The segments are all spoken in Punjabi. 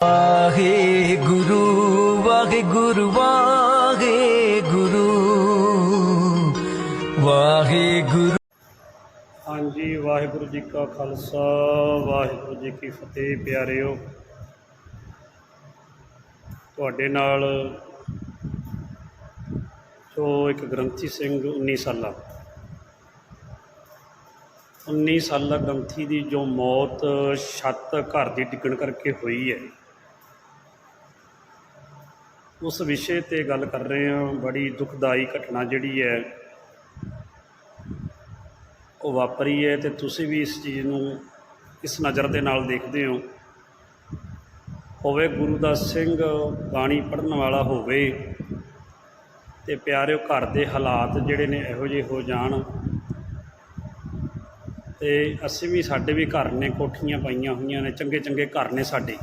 ਵਾਹਿਗੁਰੂ ਵਾਹਿਗੁਰੂ ਵਾਹਿਗੁਰੂ ਵਾਹਿਗੁਰੂ ਹਾਂਜੀ, ਵਾਹਿਗੁਰੂ ਜੀ ਕਾ ਖਾਲਸਾ, ਵਾਹਿਗੁਰੂ ਜੀ ਕੀ ਫਤਿਹ, ਪਿਆਰਿਓ। ਤੁਹਾਡੇ ਨਾਲ ਜੋ ਇੱਕ ਗ੍ਰੰਥੀ ਸਿੰਘ 19 ਸਾਲਾ 19 ਸਾਲਾ ਗ੍ਰੰਥੀ ਦੀ ਜੋ ਮੌਤ ਛੱਤ ਘਰ ਦੀ ਡਿੱਗਣ ਕਰਕੇ ਹੋਈ ਹੈ। ਉਸ ਵਿਸ਼ੇ ਤੇ ਗੱਲ ਕਰ ਰਹੇ ਹਾਂ। ਬੜੀ ਦੁਖਦਾਈ ਘਟਨਾ ਜਿਹੜੀ ਹੈ, ਉਹ ਵਾਪਰੀ ਹੈ ਤੇ ਤੁਸੀਂ ਵੀ ਇਸ ਚੀਜ਼ ਨੂੰ ਇਸ ਨਜ਼ਰ ਦੇ ਨਾਲ ਦੇਖਦੇ ਹੋ। ਹੋਵੇ ਗੁਰੂ ਦਾ ਸਿੰਘ ਬਾਣੀ ਪੜਨ ਵਾਲਾ ਹੋਵੇ ਤੇ ਪਿਆਰਿਓ ਘਰ ਦੇ ਹਾਲਾਤ ਜਿਹੜੇ ਨੇ ਇਹੋ ਜਿਹੇ ਹੋ ਜਾਣ ਤੇ ਅਸੀਂ ਵੀ ਸਾਡੇ ਵੀ ਘਰ ਨੇ ਕੋਠੀਆਂ ਪਾਈਆਂ ਹੋਈਆਂ ਨੇ ਚੰਗੇ ਚੰਗੇ ਘਰ ਨੇ ਸਾਡੇ।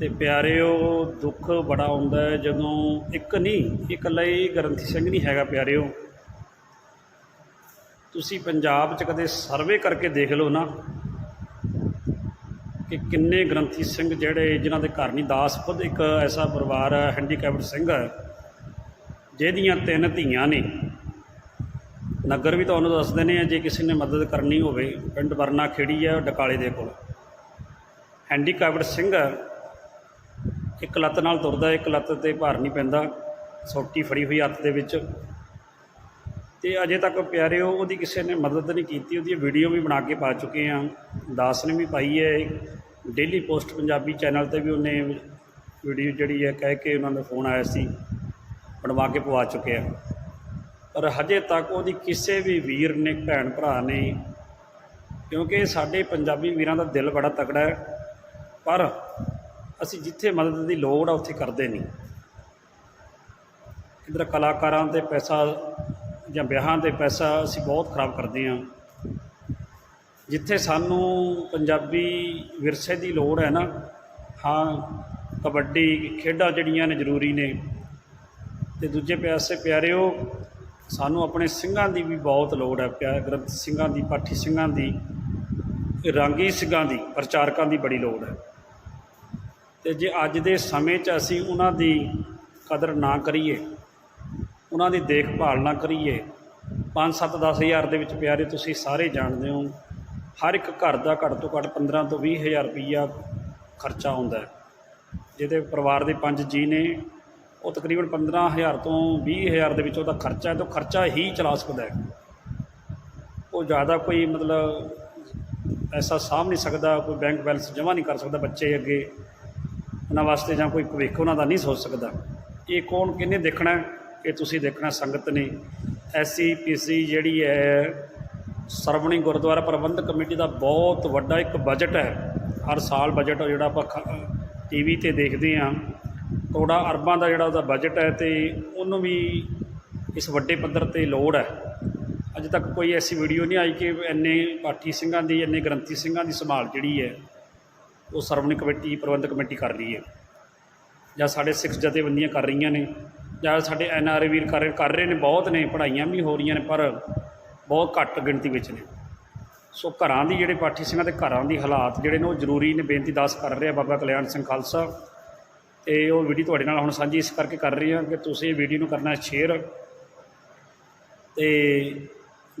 ਤੇ ਪਿਆਰਿਓ, ਦੁੱਖ ਬੜਾ ਆਉਂਦਾ ਹੈ, ਜਦੋਂ ਇੱਕ ਨਹੀਂ ਇਕੱਲਾ ਹੀ ਗ੍ਰੰਥੀ ਸਿੰਘ ਨਹੀਂ ਹੈਗਾ ਪਿਆਰਿਓ। ਤੁਸੀਂ ਪੰਜਾਬ 'ਚ ਕਦੇ ਸਰਵੇ ਕਰਕੇ ਦੇਖ ਲਓ ਨਾ ਕਿ ਕਿੰਨੇ ਗ੍ਰੰਥੀ ਸਿੰਘ ਜਿਹੜੇ ਜਿਨ੍ਹਾਂ ਦੇ ਘਰ ਨਹੀਂ, ਦਾਸ ਖੁਦ ਇੱਕ ਐਸਾ ਪਰਿਵਾਰ ਹੈ ਹੈਂਡੀਕੈਪਡ ਸਿੰਘ ਹੈ, ਜਿਹਦੀਆਂ ਤਿੰਨ ਧੀਆਂ ਨੇ। ਨਗਰ ਵੀ ਤੁਹਾਨੂੰ ਦੱਸਦੇ ਨੇ ਜੇ ਕਿਸੇ ਨੇ ਮਦਦ ਕਰਨੀ ਹੋਵੇ, ਪਿੰਡ ਵਰਨਾ ਖੇੜੀ ਹੈ, ਡਕਾਲੇ ਦੇ ਕੋਲ। ਹੈਂਡੀਕੈਪਡ ਸਿੰਘ ਇੱਕ ਲੱਤ ਨਾਲ ਤੁਰਦਾ, ਇੱਕ ਲੱਤ ਤੇ ਭਾਰ ਨਹੀਂ ਪੈਂਦਾ। ਸੋਟੀ ਫੜੀ ਹੋਈ ਹੱਥ ਦੇ ਵਿੱਚ। ਤੇ ਅਜੇ ਤੱਕ ਪਿਆਰਿਓ, ਉਹਦੀ ਕਿਸੇ ਨੇ ਮਦਦ ਨਹੀਂ ਕੀਤੀ। ਉਹਦੀ ਵੀਡੀਓ ਵੀ ਬਣਾ ਕੇ ਪਾ ਚੁੱਕੇ ਆ ਦਾਸ ਨੇ ਵੀ ਪਾਈ ਹੈ। ਡੇਲੀ ਪੋਸਟ ਪੰਜਾਬੀ ਚੈਨਲ ਤੇ ਵੀ ਉਹਨੇ ਵੀਡੀਓ ਜਿਹੜੀ ਹੈ ਕਹਿ ਕੇ ਉਹਨਾਂ ਦਾ ਫੋਨ ਆਇਆ ਸੀ, ਬਣਵਾ ਕੇ ਪਵਾ ਚੁੱਕੇ ਆ ਪਰ ਹਜੇ ਤੱਕ ਉਹਦੀ ਕਿਸੇ ਵੀ ਵੀਰ ਨੇ, ਭੈਣ ਭਰਾ ਨੇ, ਕਿਉਂਕਿ ਸਾਡੇ ਪੰਜਾਬੀ ਵੀਰਾਂ ਦਾ ਦਿਲ ਬੜਾ ਤਕੜਾ ਹੈ। ਪਰ ਅਸੀਂ ਜਿੱਥੇ ਮਦਦ ਦੀ ਲੋੜ ਆ, ਉੱਥੇ ਕਰਦੇ ਨਹੀਂ। ਇਧਰ ਕਲਾਕਾਰਾਂ ਤੇ ਪੈਸਾ ਜਾਂ ਵਿਆਹਾਂ ਤੇ ਪੈਸਾ ਅਸੀਂ ਬਹੁਤ ਖਰਾਬ ਕਰਦੇ ਹਾਂ। ਜਿੱਥੇ ਸਾਨੂੰ ਪੰਜਾਬੀ ਵਿਰਸੇ ਦੀ ਲੋੜ ਹੈ ਨਾ, ਹਾਂ, ਕਬੱਡੀ, ਖੇਡਾਂ ਜਿਹੜੀਆਂ ਨੇ ਜ਼ਰੂਰੀ ਨੇ। ਤੇ ਦੂਜੇ ਪਾਸੇ ਪਿਆਰਿਓ, ਸਾਨੂੰ ਆਪਣੇ ਸਿੰਘਾਂ ਦੀ ਵੀ ਬਹੁਤ ਲੋੜ ਹੈ, ਪਿਆ ਗ੍ਰੰਥ ਸਿੰਘਾਂ ਦੀ, ਪਾਠੀ ਸਿੰਘਾਂ ਦੀ, ਰਾਂਗੀ ਸਿੰਘਾਂ ਦੀ, ਪ੍ਰਚਾਰਕਾਂ ਦੀ ਬੜੀ ਲੋੜ ਹੈ। ਤੇ ਜੇ ਅੱਜ ਦੇ ਸਮੇਂ 'ਚ ਅਸੀਂ ਉਹਨਾਂ ਦੀ ਕਦਰ ਨਾ ਕਰੀਏ, ਉਹਨਾਂ ਦੀ ਦੇਖਭਾਲ ਨਾ ਕਰੀਏ 5 7 10 ਹਜ਼ਾਰ ਦੇ ਵਿੱਚ ਪਿਆਰੇ ਤੁਸੀਂ ਸਾਰੇ ਜਾਣਦੇ ਹੋ, ਹਰ ਇੱਕ ਘਰ ਦਾ ਘੱਟ ਤੋਂ ਘੱਟ 15 ਤੋਂ 20 ਹਜ਼ਾਰ ਰੁਪਈਆ ਖਰਚਾ ਹੁੰਦਾ ਹੈ। ਜਿਹਦੇ ਪਰਿਵਾਰ ਦੇ ਪੰਜ ਜੀ ਨੇ, ਉਹ ਤਕਰੀਬਨ 15000 ਤੋਂ 20000 ਦੇ ਵਿੱਚ ਉਹਦਾ ਖਰਚਾ ਹੈ ਤਾਂ ਖਰਚਾ ਹੀ ਚਲਾ ਸਕਦਾ ਹੈ। ਉਹ ਜ਼ਿਆਦਾ ਕੋਈ ਮਤਲਬ ਐਸਾ ਸਾਂਭ ਨਹੀਂ ਸਕਦਾ, ਕੋਈ ਬੈਂਕ ਬੈਲੈਂਸ ਜਮ੍ਹਾਂ ਨਹੀਂ ਕਰ ਸਕਦਾ ਬੱਚੇ ਅੱਗੇ। ਉਹਨਾਂ ਵਾਸਤੇ ਜਾਂ ਕੋਈ ਭਵਿੱਖ ਉਹਨਾਂ ਦਾ ਨਹੀਂ ਸੋਚ ਸਕਦਾ। ਇਹ ਕੌਣ ਕਿੰਨੇ ਦੇਖਣਾ ਹੈ? ਇਹ ਤੁਸੀਂ ਦੇਖਣਾ ਸੰਗਤ ਨੇ। ਐਸਸੀ ਪੀਸੀ ਜਿਹੜੀ ਹੈ, ਸਰਵਣੀ ਗੁਰਦੁਆਰਾ ਪ੍ਰਬੰਧਕ ਕਮੇਟੀ ਦਾ ਬਹੁਤ ਵੱਡਾ ਇੱਕ ਬਜਟ ਹੈ। ਹਰ ਸਾਲ ਬਜਟ ਜਿਹੜਾ ਆਪਾਂ ਟੀਵੀ ਤੇ ਦੇਖਦੇ ਹਾਂ। ਕਰੋੜਾਂ ਅਰਬਾਂ ਦਾ ਜਿਹੜਾ ਉਹਦਾ ਬਜਟ ਹੈ ਤੇ ਉਹਨੂੰ ਵੀ ਇਸ ਵੱਡੇ ਪੱਧਰ ਤੇ ਲੋੜ ਹੈ। ਅਜੇ ਤੱਕ ਕੋਈ ਐਸੀ ਵੀਡੀਓ ਨਹੀਂ ਆਈ ਕਿ ਇੰਨੇ ਪਾਠੀ ਸਿੰਘਾਂ ਦੀ, ਇੰਨੇ ਗ੍ਰੰਥੀ ਸਿੰਘਾਂ ਦੀ ਸੰਭਾਲ ਜਿਹੜੀ ਹੈ ਉਹ ਸਰਵਣੀ ਕਮੇਟੀ, ਪ੍ਰਬੰਧਕ ਕਮੇਟੀ ਕਰ ਰਹੀ ਹੈ। ਜਾਂ ਸਾਡੇ ਸਿੱਖ ਜਥੇਬੰਦੀਆਂ ਕਰ ਰਹੀਆਂ ਨੇ, ਜਾਂ ਸਾਡੇ ਐਨ ਆਰ ਵੀਰ ਕਰ ਕਰ ਰਹੇ ਨੇ, ਬਹੁਤ ਨੇ, ਪੜ੍ਹਾਈਆਂ ਵੀ ਹੋ ਰਹੀਆਂ ਨੇ, ਪਰ ਬਹੁਤ ਘੱਟ ਗਿਣਤੀ ਵਿੱਚ ਨੇ। ਸੋ ਘਰਾਂ ਦੀ ਜਿਹੜੇ ਪਾਠੀ ਸਿੰਘਾਂ ਦੇ ਘਰਾਂ ਦੀ ਹਾਲਾਤ ਜਿਹੜੇ ਨੇ, ਉਹ ਜ਼ਰੂਰੀ ਨੇ, ਬੇਨਤੀ ਦਾਸ ਕਰ ਰਿਹਾ ਬਾਬਾ ਕਲਿਆਣ ਸਿੰਘ ਖਾਲਸਾ। ਤੇ ਉਹ ਵੀਡੀਓ ਤੁਹਾਡੇ ਨਾਲ ਹੁਣ ਸਾਂਝੀ ਇਸ ਕਰਕੇ ਕਰ ਰਹੀ ਹਾਂ ਕਿ ਤੁਸੀਂ ਇਹ ਵੀਡੀਓ ਨੂੰ ਕਰਨਾ ਸ਼ੇਅਰ। ਤੇ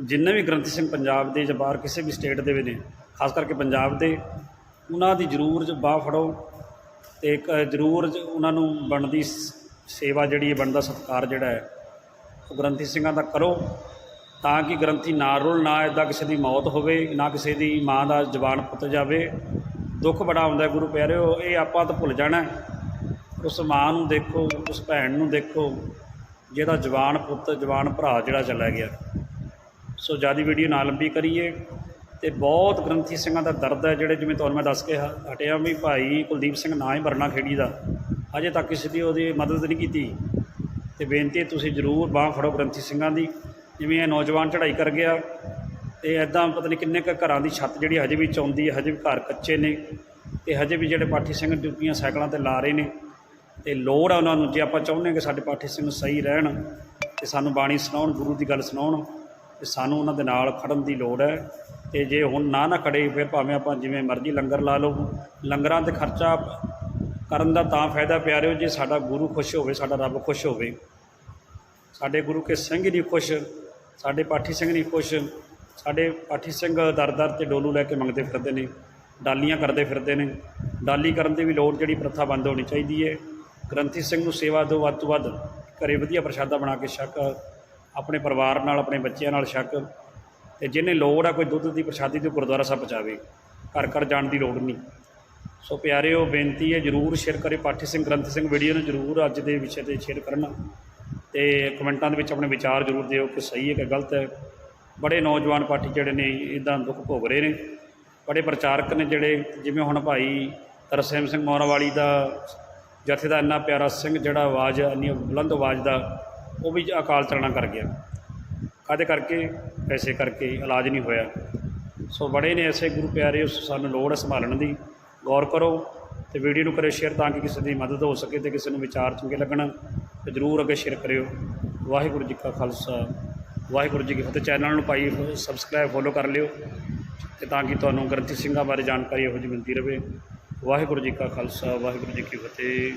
ਜਿੰਨੇ ਵੀ ਗ੍ਰੰਥੀ ਸਿੰਘ ਪੰਜਾਬ ਦੇ ਜਾਂ ਬਾਹਰ ਕਿਸੇ ਵੀ ਸਟੇਟ ਦੇ ਵੀ ਨੇ, ਖਾਸ ਕਰਕੇ ਪੰਜਾਬ ਦੇ ਉਹਨਾਂ ਦੀ ਜ਼ਰੂਰ ਜ ਬਾਹ ਫੜੋ ਤੇ ਇੱਕ ਜ਼ਰੂਰ ਉਹਨਾਂ ਨੂੰ ਬਣਦੀ ਸੇਵਾ ਜਿਹੜੀ ਹੈ, ਬਣਦਾ ਸਤਿਕਾਰ ਜਿਹੜਾ ਹੈ, ਉਹ ਗ੍ਰੰਥੀ ਸਿੰਘਾਂ ਦਾ ਕਰੋ ਤਾਂ ਕਿ ਗ੍ਰੰਥੀ ਨਾ ਰੁਲ, ਨਾ ਇੱਦਾਂ ਕਿਸੇ ਦੀ ਮੌਤ ਹੋਵੇ, ਨਾ ਕਿਸੇ ਦੀ ਮਾਂ ਦਾ ਜਵਾਨ ਪੁੱਤ ਜਾਵੇ। ਦੁੱਖ ਬੜਾ ਆਉਂਦਾ ਹੈ, ਗੁਰੂ ਪਿਆਰਿਓ, ਇਹ ਆਪਾਂ ਤਾਂ ਭੁੱਲ ਜਾਣਾ ਉਸ ਮਾਂ ਨੂੰ ਦੇਖੋ, ਉਸ ਭੈਣ ਨੂੰ ਦੇਖੋ, ਜਿਹਦਾ ਜਵਾਨ ਪੁੱਤ, ਜਵਾਨ ਭਰਾ ਜਿਹੜਾ ਚਲਾ ਗਿਆ। ਸੋ ਜ਼ਿਆਦਾ ਵੀਡੀਓ ਨਾ ਲੰਬੀ ਕਰੀਏ। ਤੇ ਬਹੁਤ ਗ੍ਰੰਥੀ ਸਿੰਘਾਂ ਦਾ ਦਰਦ ਹੈ, ਜਿਹੜੇ ਜਿਵੇਂ ਤੁਹਾਨੂੰ ਮੈਂ ਦੱਸ ਕੇ ਹਟਿਆ ਵੀ ਭਾਈ ਕੁਲਦੀਪ ਸਿੰਘ ਨਾ ਹੀ ਵਰਨਾ ਖੇੜੀ ਦਾ। ਅਜੇ ਤੱਕ ਕਿਸੇ ਦੀ ਉਹਦੀ ਮਦਦ ਨਹੀਂ ਕੀਤੀ। ਤੇ ਬੇਨਤੀ ਤੁਸੀਂ ਜ਼ਰੂਰ ਬਾਹ ਫੜੋ ਗ੍ਰੰਥੀ ਸਿੰਘਾਂ ਦੀ। ਜਿਵੇਂ ਇਹ ਨੌਜਵਾਨ ਚੜ੍ਹਾਈ ਕਰ ਗਿਆ, ਤੇ ਐਦਾਂ ਪਤਾ ਨਹੀਂ ਕਿੰਨੇ ਕੁ ਘਰਾਂ ਦੀ ਛੱਤ ਜਿਹੜੀ ਹਜੇ ਵੀ ਚੌਂਦੀ ਹੈ, ਹਜੇ ਵੀ ਘਰ ਕੱਚੇ ਨੇ। ਤੇ ਹਜੇ ਵੀ ਜਿਹੜੇ ਪਾਠੀ ਸਿੰਘ ਡਿਊਟੀਆਂ ਸਾਈਕਲਾਂ ਤੇ ਲਾ ਰਹੇ ਨੇ। ਤੇ ਲੋੜ ਆ ਉਹਨਾਂ ਨੂੰ, ਜੇ ਆਪਾਂ ਚਾਹੁੰਦੇ ਹਾਂ ਕਿ ਸਾਡੇ ਪਾਠੀ ਸਿੰਘ ਸਹੀ ਰਹਿਣ, ਤੇ ਸਾਨੂੰ ਬਾਣੀ ਸੁਣਾਉਣ, ਗੁਰੂ ਦੀ ਗੱਲ ਸੁਣਾਉਣ, ਤੇ ਸਾਨੂੰ ਉਹਨਾਂ ਦੇ ਨਾਲ ਖੜਨ ਦੀ ਲੋੜ ਹੈ। ਤੇ ਜੇ ਹੁਣ ਨਾ ਨਾ ਖੜੇ, ਫਿਰ ਭਾਵੇਂ ਆਪਾਂ ਜਿਵੇਂ ਮਰਜ਼ੀ ਲੰਗਰ ਲਾ ਲਓ, ਲੰਗਰਾਂ ਤੇ ਖਰਚਾ ਕਰਨ ਦਾ ਤਾਂ ਫਾਇਦਾ ਪਿਆਰਿਓ, ਜੇ ਸਾਡਾ ਗੁਰੂ ਖੁਸ਼ ਹੋਵੇ, ਸਾਡਾ ਰੱਬ ਖੁਸ਼ ਹੋਵੇ। ਸਾਡੇ ਗੁਰੂ ਕੇ ਸਿੰਘ ਨਹੀਂ ਖੁਸ਼, ਸਾਡੇ ਪਾਠੀ ਸਿੰਘ ਨਹੀਂ ਖੁਸ਼, ਸਾਡੇ ਪਾਠੀ ਸਿੰਘ ਦਰ ਦਰ ਤੇ ਡੋਲੂ ਲੈ ਕੇ ਮੰਗਦੇ ਫਿਰਦੇ ਨੇ, ਡਾਲੀਆਂ ਕਰਦੇ ਫਿਰਦੇ ਨੇ। ਡਾਲੀ ਕਰਨ ਦੀ ਵੀ ਲੋੜ ਜਿਹੜੀ ਪ੍ਰਥਾ ਬੰਦ ਹੋਣੀ ਚਾਹੀਦੀ ਹੈ ਗ੍ਰੰਥੀ ਸਿੰਘ ਨੂੰ ਸੇਵਾ ਦਿਓ ਵੱਧ ਤੋਂ ਵੱਧ, ਘਰੇ ਵਧੀਆ ਪ੍ਰਸ਼ਾਦਾ ਬਣਾ ਕੇ ਛਕ, ਆਪਣੇ ਪਰਿਵਾਰ ਨਾਲ, ਆਪਣੇ ਬੱਚਿਆਂ ਨਾਲ ਛਕ। ਤੇ ਜਿਹਨੇ ਲੋੜ ਆ ਕੋਈ ਦੁੱਧ ਦੀ ਪ੍ਰਸ਼ਾਦੀ ਤੇ ਗੁਰਦੁਆਰਾ ਸਾਹਿਬ ਪਹੁੰਚਾਵੇ, ਘਰ ਘਰ ਜਾਣ ਦੀ ਲੋੜ ਨਹੀਂ। ਸੋ ਪਿਆਰਿਓ, ਬੇਨਤੀ ਹੈ ਜਰੂਰ ਸ਼ੇਅਰ ਕਰੇ ਪਾਠੀ ਸਿੰਘ ਗ੍ਰੰਥ ਸਿੰਘ ਵੀਡੀਓ ਨੂੰ ਜਰੂਰ ਅੱਜ ਦੇ ਵਿਸ਼ੇ ਤੇ ਸ਼ੇਅਰ ਕਰਨਾ। ਤੇ ਕਮੈਂਟਾਂ ਦੇ ਵਿੱਚ ਆਪਣੇ ਵਿਚਾਰ ਜ਼ਰੂਰ ਦਿਓ ਕਿ ਸਹੀ ਹੈ ਕਿ ਗਲਤ ਹੈ। ਬੜੇ ਨੌਜਵਾਨ ਪਾਠੀ ਜਿਹੜੇ ਨੇ ਇਦਾਂ ਦੁੱਖ ਭੋਗ ਰਹੇ ਨੇ। ਬੜੇ ਪ੍ਰਚਾਰਕ ਨੇ ਜਿਹੜੇ, ਜਿਵੇਂ ਹੁਣ ਭਾਈ ਤਰਸੇਮ ਸਿੰਘ ਮੌਰਾਵਾਲੀ ਦਾ ਜਥੇ ਦਾ ਇੰਨਾ ਪਿਆਰਾ ਸਿੰਘ, ਜਿਹੜਾ ਆਵਾਜ਼, ਇੰਨੀ ਬੁਲੰਦ ਆਵਾਜ਼ ਦਾ, ਉਹ ਵੀ ਅਕਾਲ ਚਲਣਾ ਕਰ ਗਿਆ। ਕਾਹਦੇ ਕਰਕੇ ਪੈਸੇ ਕਰਕੇ ਇਲਾਜ ਨਹੀਂ ਹੋਇਆ। ਸੋ ਬੜੇ ਨੇ ਐਸੇ ਗੁਰੂ ਪਿਆਰੇ, ਉਸ ਸਾਨੂੰ ਲੋੜ ਹੈ ਸੰਭਾਲਣ ਦੀ। ਗੌਰ ਕਰੋ ਤੇ ਵੀਡੀਓ ਨੂੰ ਕਰਿਓ ਸ਼ੇਅਰ ਤਾਂ ਕਿ ਕਿਸੇ ਦੀ ਮਦਦ ਹੋ ਸਕੇ ਤੇ ਕਿਸੇ ਨੂੰ ਵਿਚਾਰ ਚੰਗੇ ਲੱਗਣ। ਤੇ ਜਰੂਰ ਅੱਗੇ ਸ਼ੇਅਰ ਕਰਿਓ। ਵਾਹਿਗੁਰੂ ਜੀ ਕਾ ਖਾਲਸਾ। ਵਾਹਿਗੁਰੂ ਜੀ ਕੀ ਫਤਿਹ। ਚੈਨਲ ਨੂੰ ਪਾਈ ਸਬਸਕ੍ਰਾਈਬ ਫੋਲੋ ਕਰ ਲਿਓ। ਤੇ ਤਾਂ ਕਿ ਤੁਹਾਨੂੰ ਗ੍ਰੰਥੀ ਸਿੰਘਾਂ ਬਾਰੇ ਜਾਣਕਾਰੀ ਇਹੋ ਜਿਹੀ ਮਿਲਦੀ ਰਹੇ। ਵਾਹਿਗੁਰੂ ਜੀ ਕਾ ਖਾਲਸਾ, ਵਾਹਿਗੁਰੂ ਜੀ ਕੀ ਫਤਿਹ।